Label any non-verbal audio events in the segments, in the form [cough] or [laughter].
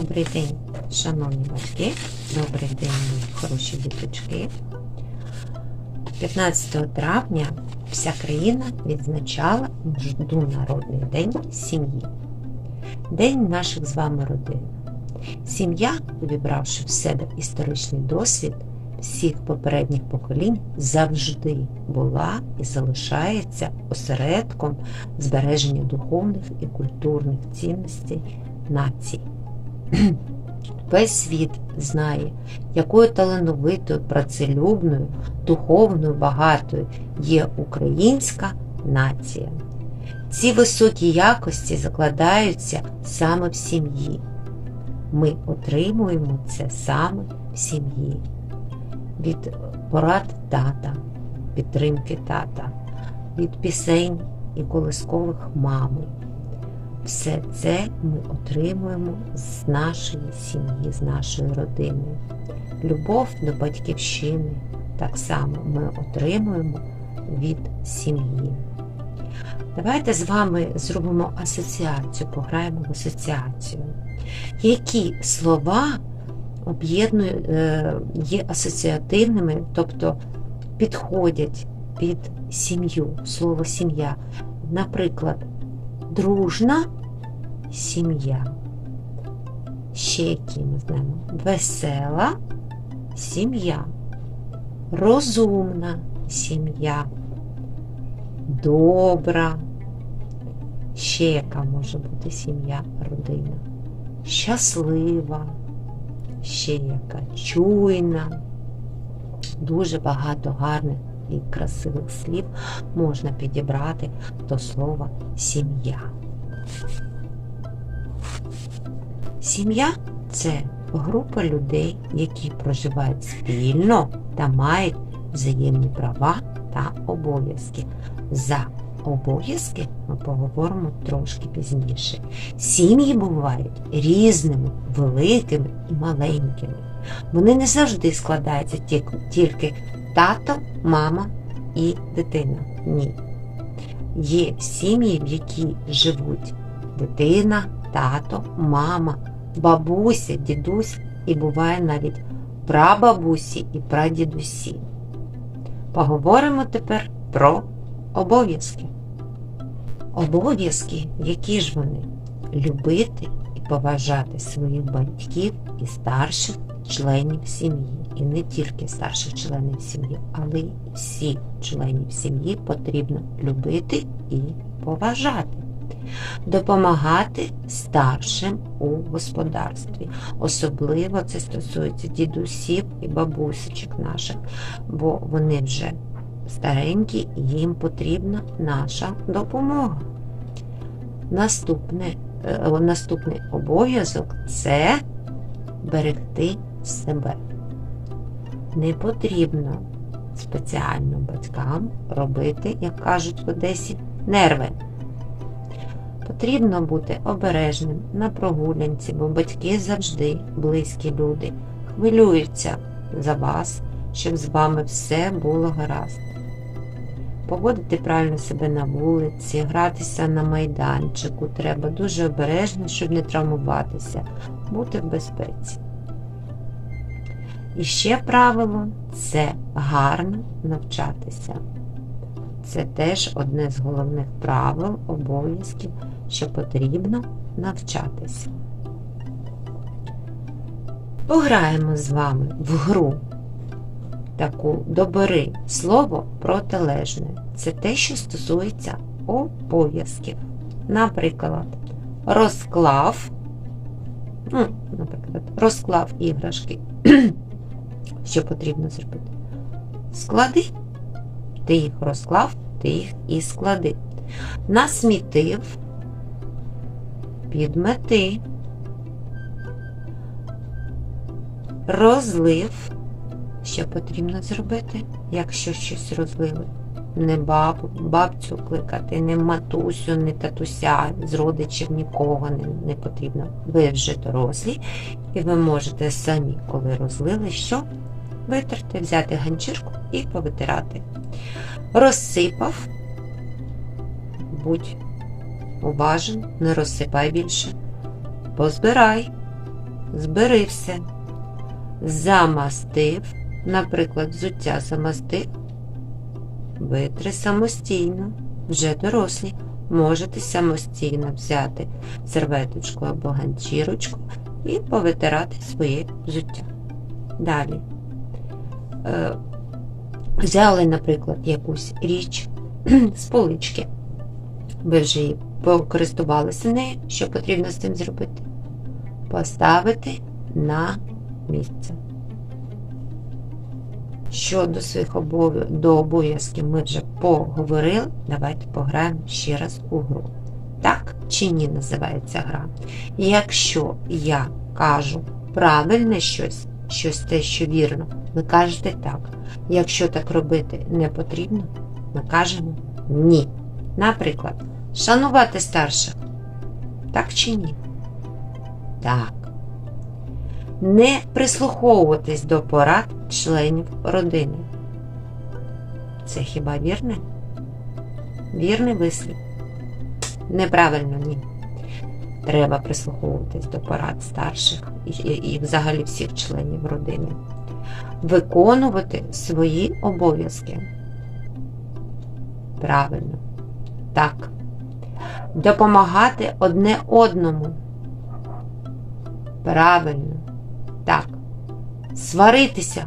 Добрий день, шановні батьки, добрий день, хороші діточки. 15 травня вся країна відзначала Міжнародний день сім'ї, День наших з вами родин. Сім'я, увібравши в себе історичний досвід всіх попередніх поколінь, завжди була і залишається осередком збереження духовних і культурних цінностей нації. [clears throat] Весь світ знає, якою талановитою, працелюбною, духовною, багатою є українська нація. Ці високі якості закладаються саме в сім'ї. Ми отримуємо це саме в сім'ї. Від порад тата, підтримки тата, від пісень і колискових мами. Все це ми отримуємо з нашої сім'ї, з нашої родини. Любов до батьківщини так само ми отримуємо від сім'ї. Давайте з вами зробимо асоціацію, пограємо в асоціацію. Які слова е, є асоціативними, тобто підходять під сім'ю, слово сім'я. Наприклад, дружна сім'я. Ще які ми знаємо. Весела сім'я, розумна сім'я, добра. Ще яка може бути сім'я, родина. Щаслива, ще яка чуйна. Дуже багато гарних і красивих слів можна підібрати до слова сім'я. Сім'я це група людей, які проживають спільно та мають взаємні права та обов'язки. За обов'язки ми поговоримо трошки пізніше. Сім'ї бувають різними, великими і маленькими. Вони не завжди складаються тільки тато, мама і дитина. Ні. Є сім'ї, в якій живуть дитина, тато, мама, бабуся, дідусь і буває навіть прабабусі і прадідусі. Поговоримо тепер про обов'язки. Обов'язки, які ж вони? Любити і поважати своїх батьків і старших членів сім'ї. І не тільки старших членів сім'ї, але й всіх членів сім'ї потрібно любити і поважати. Допомагати старшим у господарстві. Особливо це стосується дідусів і бабусечок наших, бо вони вже старенькі їм потрібна наша допомога. Наступне, е, Наступний обов'язок це берегти себе. Не потрібно спеціально батькам робити, як кажуть в Одесі, нерви. Потрібно бути обережним на прогулянці, бо батьки завжди близькі люди, хвилюються за вас, щоб з вами все було гаразд. Поводити правильно себе на вулиці, гратися на майданчику треба дуже обережно, щоб не травмуватися, бути в безпеці. І ще правило це гарно навчатися. Це теж одне з головних правил, обов'язків, що потрібно навчатися. Пограємо з вами в гру таку добери слово протилежне. Це те, що стосується обов'язків. Наприклад, розклав, ну, наприклад, розклав іграшки. [clears throat] Що потрібно зробити? Склади, ти їх розклав, ти їх і склади. Насмітив, підмети, розлив. Що потрібно зробити, якщо щось розлили? Не бабу, бабцю кликати, не матусю, не татуся, з родичів нікого не, не потрібно. Ви вже дорослі, і ви можете самі, коли розлили, що витерти, взяти ганчірку і повитирати. Розсипав, будь уважен, не розсипай більше. Позбирай, збери все. Замастив, наприклад, взуття замастив, витри самостійно, вже дорослі. Можете самостійно взяти серветочку або ганчірочку і повитирати своє взуття. Далі. Е, взяли, наприклад, якусь річ з полички. Ви вже її покористувалися нею, що потрібно з цим зробити? Поставити на місце. Щодо своїх обов... до обов'язків ми вже поговорили. Давайте пограємо ще раз у гру. Так чи ні називається гра? Якщо я кажу правильне щось, щось те, що вірно, ви кажете так. Якщо так робити не потрібно, ми кажемо ні. Наприклад, шанувати старших. Так чи ні? Так. Не прислуховуватись до порад членів родини. Це хіба вірне? Вірний вислів. Неправильно, ні. Треба прислуховуватись до порад старших і, і, взагалі всіх членів родини. Виконувати свої обов'язки. Правильно. Так. Допомагати одне одному. Правильно. Так. Сваритися.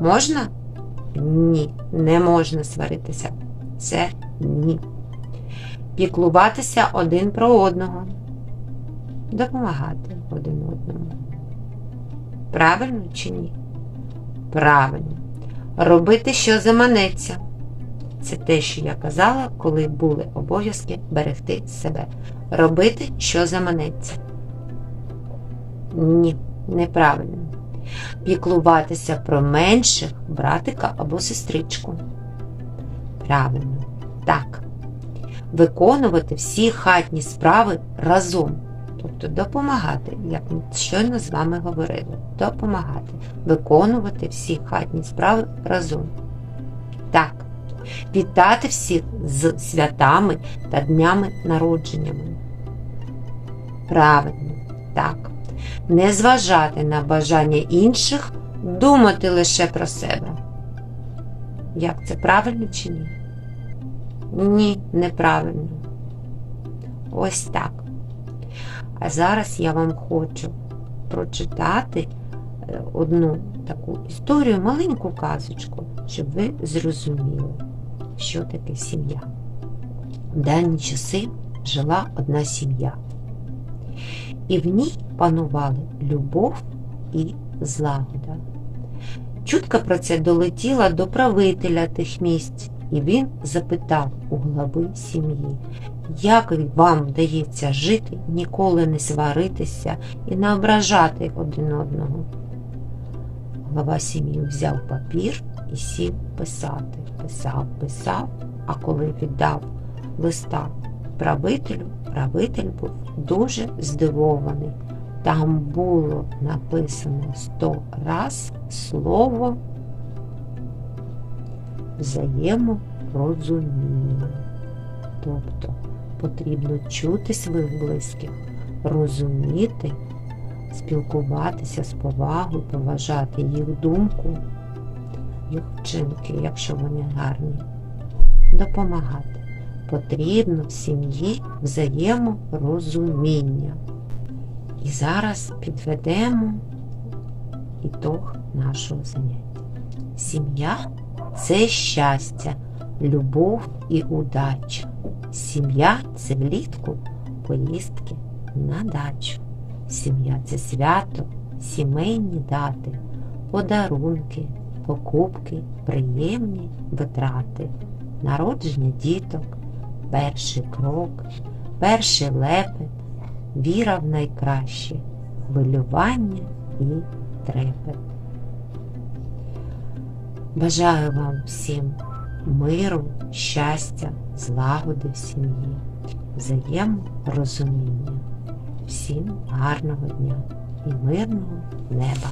Можна? Ні, не можна сваритися. Це ні. Піклуватися один про одного. Допомагати один одному. Правильно чи ні? Правильно. Робити, що заманеться. Це те, що я казала, коли були обов'язки берегти себе. Робити, що заманеться. Ні, неправильно. Піклуватися про менших братика або сестричку. Правильно. Так. Виконувати всі хатні справи разом. Тобто допомагати, як ми щойно з вами говорили. Допомагати. Виконувати всі хатні справи разом. Так. Вітати всіх з святами та днями народженнями. Правильно. Так. Не зважати на бажання інших, думати лише про себе. Як це правильно чи ні? Ні, неправильно. Ось так. А зараз я вам хочу прочитати е, одну таку історію, маленьку казочку, щоб ви зрозуміли, що таке сім'я. В дані часи жила одна сім'я, і в ній панували любов і злагода. Чутка про це долетіла до правителя тих місць, і він запитав у глави сім'ї, як вам вдається жити, ніколи не сваритися і не ображати один одного. Глава сім'ї взяв папір і сів писати. Писав, писав, а коли віддав листа правителю, правитель був дуже здивований. Там було написано сто раз слово взаєморозуміння. Тобто потрібно чути своїх близьких, розуміти, спілкуватися з повагою, поважати їх думку, їх вчинки, якщо вони гарні, допомагати. Потрібно в сім'ї взаєморозуміння. І зараз підведемо ітог нашого заняття. Сім'я це щастя, любов і удача. Сім'я це влітку поїздки на дачу. Сім'я це свято, сімейні дати, подарунки, покупки, приємні витрати, народження діток, перший крок, перший лепет, віра в найкраще, хвилювання і трепет. Бажаю вам всім миру, щастя, злагоди в сім'ї, взаєморозуміння. Всім гарного дня і мирного неба!